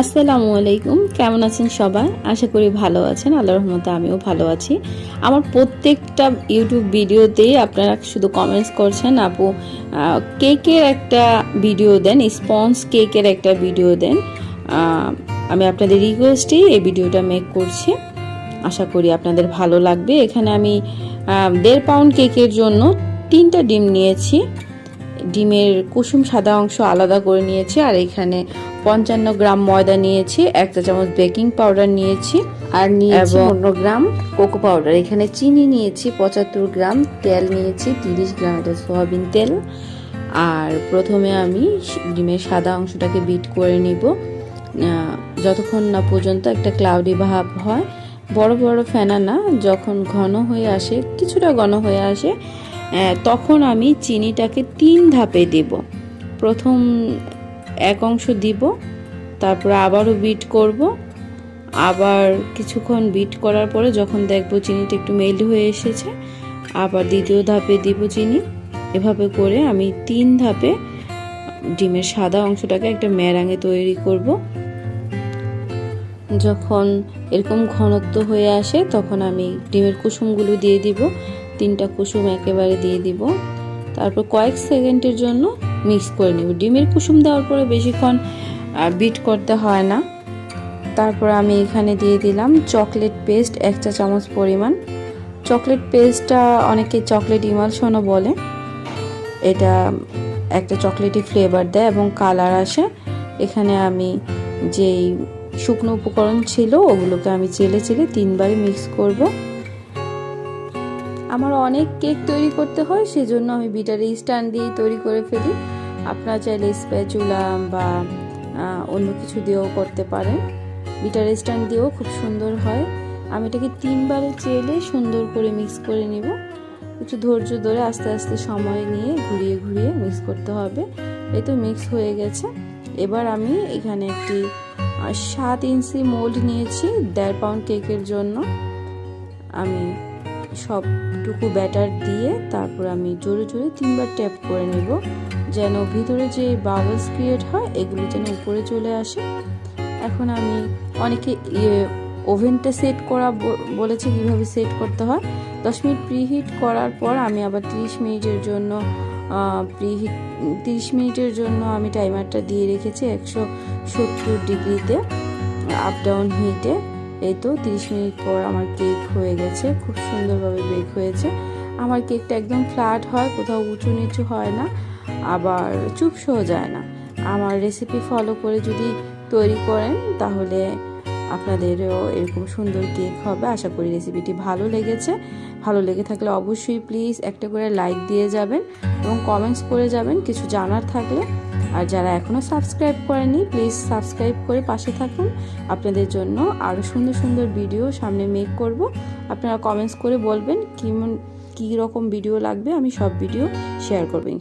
আসসালামু আলাইকুম। কেমন আছেন সবাই? আশা করি ভালো আছেন। আল্লাহ রহমতে আমিও ভালো আছি। আমার প্রত্যেকটা ইউটিউব ভিডিওতেই আপনারা শুধু কমেন্টস করছেন, আপু কেকের একটা ভিডিও দেন, স্পঞ্জ কেকের একটা ভিডিও দেন। আমি আপনাদের রিকোয়েস্টেই এই ভিডিওটা মেক করছি। আশা করি আপনাদের ভালো লাগবে। এখানে আমি দেড় পাউন্ড কেকের জন্য তিনটা ডিম নিয়েছি। ডিমের কুসুম সাদা অংশ আলাদা করে নিয়েছি। আর এখানে পঞ্চান্ন গ্রাম ময়দা নিয়েছি এক চা চামচ বেকিং পাউডার নিয়েছি আর নিয়েছি পনেরো গ্রাম কোকো পাউডার। এখানে চিনি নিয়েছি পঁচাত্তর গ্রাম তেল নিয়েছি তিরিশ গ্রাম এটা সয়াবিন তেল। আর প্রথমে আমি ডিমের সাদা অংশটাকে বিট করে নিব। যতক্ষণ না পর্যন্ত একটা ক্লাউডি ভাব হয় বড় বড় ফেনা না যখন ঘন হয়ে আসে কিছুটা ঘন হয়ে আসে তখন আমি চিনিটাকে তিন ধাপে দেব। প্রথম এক অংশ দিব, তারপর আবারও বিট করব। আবার কিছুক্ষণ বিট করার পরে যখন দেখব চিনিটা একটু মেল্ট হয়ে এসেছে, আবার দ্বিতীয় ধাপে দিব চিনি। এভাবে করে আমি তিন ধাপে ডিমের সাদা অংশটাকে একটা ম্যারাঙে তৈরি করব। যখন এরকম ঘনত্ব হয়ে আসে তখন আমি ডিমের কুসুমগুলো দিয়ে দিব, তিনটা কুসুম একেবারে দিয়ে দিব। তারপর কয়েক সেকেন্ডের জন্য মিক্স করে নিব। ডিমের কুসুম দেওয়ার পরে বেশিক্ষণ বিট করতে হয় না। তারপর আমি এখানে দিয়ে দিলাম চকলেট পেস্ট এক চা চামচ পরিমাণ। চকলেট পেস্টটা অনেকে চকলেট ইমালশনও বলে। এটা একটা চকলেটি ফ্লেভার দেয় এবং কালার আসে। এখানে আমি যেই শুকনো উপকরণ ছিল ওগুলোকে আমি চেলে চেলে তিনবারই মিক্স করব। আমার অনেক কেক তৈরি করতে হয়, সেজন্য আমি বিটারি স্ট্যান্ড দিয়েই তৈরি করে ফেলি। আপনারা চাইলে স্প্যাচুলা বা অন্য কিছু দিয়েও করতে পারেন। বিটার স্ট্যান্ড দিয়েও খুব সুন্দর হয়। আমি এটাকে তিনবারে চেলে সুন্দর করে মিক্স করে নিব। একটু ধৈর্য ধরে আস্তে আস্তে সময় নিয়ে ঘুরিয়ে ঘুরিয়ে মিক্স করতে হবে। এই তো মিক্স হয়ে গেছে। এবার আমি এখানে একটি সাত ইঞ্চি মোল্ড নিয়েছি, দেড় পাউন্ড কেকের জন্য। আমি সবটুকু ব্যাটার দিয়ে তারপর আমি জোরে জোরে তিনবার ট্যাপ করে নেব, যেন ভিতরে যে বাবলস ক্রিয়েট হয়, এগুলো যেন উপরে চলে আসে। এখন আমি অনেকে ইয়ে ওভেনটা সেট করা বলেছে কীভাবে সেট করতে হয়। দশ মিনিট প্রিহিট করার পর আমি আবার তিরিশ মিনিটের জন্য প্রিহিট, তিরিশ মিনিটের জন্য আমি টাইমারটা দিয়ে রেখেছি একশো সত্তর ডিগ্রিতে, আপ ডাউন হিটে। এই তো তিরিশ মিনিট পর আমার কেক হয়ে গেছে, খুব সুন্দরভাবে বেক হয়েছে। আমার কেকটা একদম ফ্ল্যাট হয়, কোথাও উঁচু নিচু হয় না, আবার চুপসেও যায় না। আমার রেসিপি ফলো করে যদি তৈরি করেন, তাহলে আপনাদেরও এরকম সুন্দর কেক হবে। আশা করি রেসিপিটি ভালো লেগেছে। ভালো লেগে থাকলে অবশ্যই প্লিজ একটা করে লাইক দিয়ে যাবেন এবং কমেন্টস করে যাবেন। কিছু জানার থাকলে আর যারা এখনও সাবস্ক্রাইব করেনি প্লিজ সাবস্ক্রাইব করে পাশে থাকুন। আপনাদের জন্য আরও সুন্দর সুন্দর ভিডিও সামনে মেক করব। আপনারা কমেন্টস করে বলবেন, কেমন, কী রকম ভিডিও লাগবে, আমি সব ভিডিও শেয়ার করবেন